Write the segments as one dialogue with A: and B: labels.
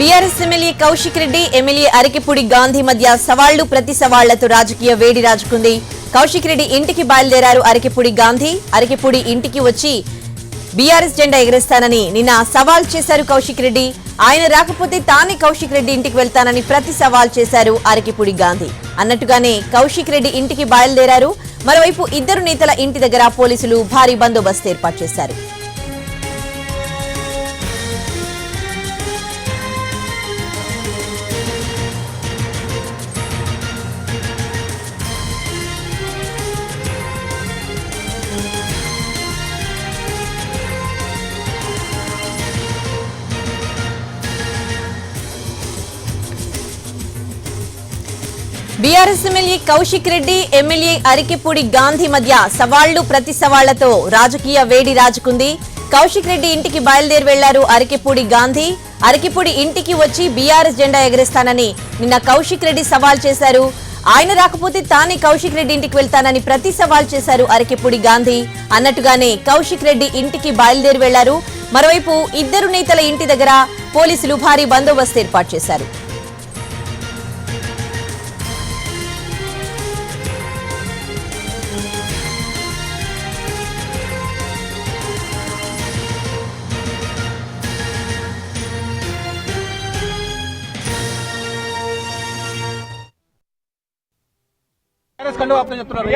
A: BRS MLA Kaushik Reddy MLA Arekapudi Gandhi మధ్య సవాళ్ళు ప్రతి సవాళ్ళతో రాజకీయ వేడి రాజుకుంది. కౌశిక్ రెడ్డి ఇంటికి బయలుదేరారు అరకిపూడి గాంధీ. అరకిపూడి ఇంటికి వచ్చి బీఆర్ఎస్ జెండా ఎగరేస్తానని నిన్న సవాల్ చేశారు కౌశిక్ రెడ్డి. ఆయన రాకపోతే తానే కౌశిక్ రెడ్డి ఇంటికి వెళ్తానని ప్రతి సవాల్ చేశారు అరకిపూడి గాంధీ. అన్నట్టుగానే కౌశిక్ రెడ్డి ఇంటికి బయలుదేరారు. మరోవైపు ఇద్దరు నేతల ఇంటి దగ్గర పోలీసులు భారీ బందోబస్తు ఏర్పాటు చేశారు. BRS MLA Kaushik Reddy MLA Arekapudi Gandhi మధ్య సవాళ్ళు ప్రతి సవాళ్ళతో రాజకీయ వేడి రాజుకుంది. కౌశిక్ రెడ్డి ఇంటికి బయలుదేరి వెళ్ళారు అరికెపూడి గాంధీ. అరికెపూడి ఇంటికి వచ్చి బీఆర్ఎస్ జెండా ఎగరేస్తానని నిన్న కౌశిక్ రెడ్డి సవాల్ చేశారు. ఆయన రాకపోతే తానే కౌశిక్ రెడ్డి ఇంటికి వెళ్తానని ప్రతి సవాల్ చేశారు అరికెపూడి గాంధీ. అన్నట్టుగానే కౌశిక్ రెడ్డి ఇంటికి బయలుదేరి వెళ్ళారు. మరోవైపు ఇద్దరు నేతల ఇంటి దగ్గర పోలీసులు భారీ బందోబస్తు ఏర్పాటు చేశారు.
B: కండువా కప్తాం చెప్తున్నారు.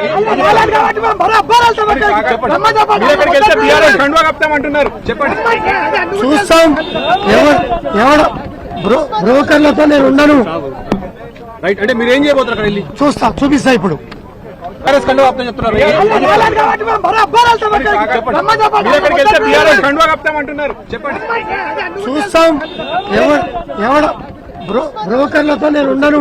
B: టీఆర్ఎస్ కండువా కప్తామంటున్నారు చెప్పండి.
C: చూస్తాం. ఎవడు బ్రో బ్రోకర్లతో నేను ఉండను.
B: రైట్. అంటే మీరు ఏం చేయబోతున్నారు అక్కడ వెళ్ళి?
C: చూస్తా. చూపిస్తా ఇప్పుడు.
B: టీఆర్ఎస్ కండువా కప్తాం చెప్తున్నారు ఎక్కడికి వెళ్తే టీఆర్ఎస్ కండువా కప్తామంటున్నారు చెప్పండి.
C: చూస్తాం. ఎవడు ఎవడు బ్రో బ్రోకర్లతో నేను ఉండను.